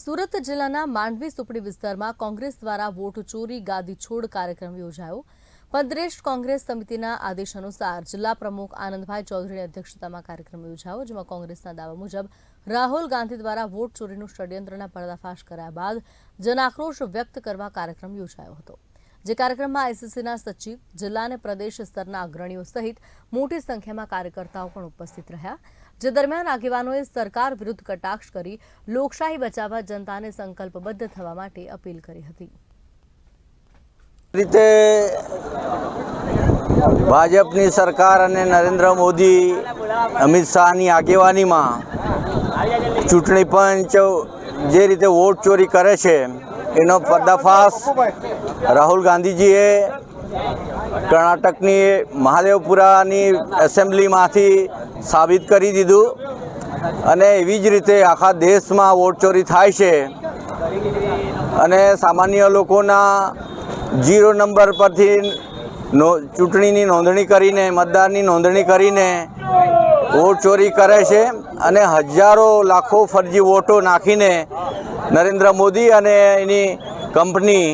સુરત જિલ્લાના માંડવી સુપડી વિસ્તારમાં કોંગ્રેસ દ્વારા વોટ ચોરી, ગાદી છોડ કાર્યક્રમ યોજાયો. પ્રદેશ કોંગ્રેસ સમિતિના આદેશ અનુસાર જિલ્લા પ્રમુખ આનંદભાઈ ચૌધરીની અધ્યક્ષતામાં કાર્યક્રમ યોજાયો, જેમાં કોંગ્રેસના દાવા મુજબ રાહુલ ગાંધી દ્વારા વોટ ચોરીનું ષડયંત્રના પર્દાફાશ કર્યા બાદ જનાક્રોશ વ્યક્ત કરવા કાર્યક્રમ યોજાયો હતો. જે કાર્યક્રમમાં આઈસીસીના સચિવ, જિલ્લા અને પ્રદેશ સ્તરના અગ્રણીઓ સહિત મોટી સંખ્યામાં કાર્યકર્તાઓ પણ ઉપસ્થિત રહ્યા, જે દરમિયાન આગેવાનોએ સરકાર વિરુદ્ધ કટાક્ષ કરી લોકશાહી બચાવવા જનતાને સંકલ્પબદ્ધ થવા માટે અપીલ કરી હતી. રીતે ભાજપની સરકાર અને નરેન્દ્ર મોદી, અમિત શાહની આગેવાનીમાં ચૂંટણી પંચ જે રીતે વોટ ચોરી કરે છે એનો પર્દાફાશ રાહુલ ગાંધીજીએ કર્ણાટકની મહાદેવપુરાની એસેમ્બલીમાંથી સાબિત કરી દીધું. અને એવી જ રીતે આખા દેશમાં વોટ ચોરી થાય છે. અને સામાન્ય લોકોના જીરો નંબર પરથી નો ચૂંટણીની નોંધણી કરીને મતદારની નોંધણી કરીને વોટ ચોરી કરે છે. અને હજારો લાખો ફરજી વોટો નાખીને નરેન્દ્ર મોદી અને એની કંપની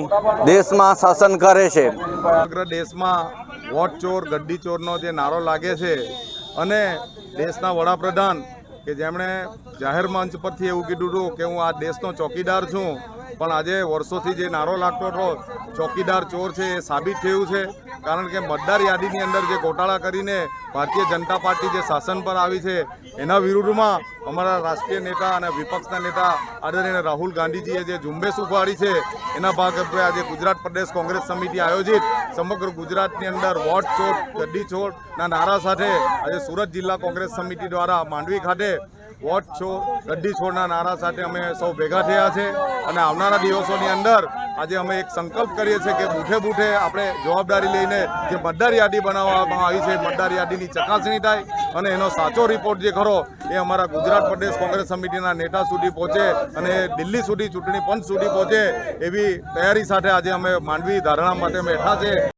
દેશમાં શાસન કરે છે. સમગ્ર દેશમાં વોટ ચોર, ગડ્ડી ચોરનો જે નારો લાગે છે અને દેશના વડાપ્રધાન કે જેમણે જાહેર મંચ પરથી એવું કીધું હતું કે હું આ દેશનો ચોકીદાર છું, પણ આજે વર્ષોથી જે નારો લાગતો હતો ચોકીદાર ચોર છે, એ સાબિત થયું છે. કારણ કે મતદાર યાદીની અંદર જે ગોટાળા કરીને ભારતીય જનતા પાર્ટી જે શાસન પર આવી છે, એના વિરુદ્ધમાં અમારા રાષ્ટ્રીય નેતા અને વિપક્ષના નેતા આદરણીય રાહુલ ગાંધીજીએ જે ઝુંબેશ ઉપાડી છે, એના ભાગરૂપે આજે ગુજરાત પ્રદેશ કોંગ્રેસ સમિતિ આયોજિત સમગ્ર ગુજરાતની અંદર વોટ ચોટ ગડ્ડી છોડના નારા સાથે આજે સુરત જિલ્લા કોંગ્રેસ સમિતિ દ્વારા માંડવી ખાતે વોટ છોડ ગડ્ડી છોડના નારા સાથે અમે સૌ ભેગા થયા છે. અને આવનારા દિવસોની અંદર આજે અમે એક સંકલ્પ કરીએ છીએ કે બૂઠે બૂઠે આપણે જવાબદારી લઈને જે મતદાર યાદી બનાવવામાં આવી છે, મતદાર યાદીની ચકાસણી થાય અને એનો સાચો રિપોર્ટ જે ખરો એ અમારા ગુજરાત પ્રદેશ કોંગ્રેસ સમિતિના નેતા સુધી પહોંચે અને દિલ્હી સુધી ચૂંટણી પંચ સુધી પહોંચે એવી તૈયારી સાથે આજે અમે માંડવી ધારણા માટે બેઠા છે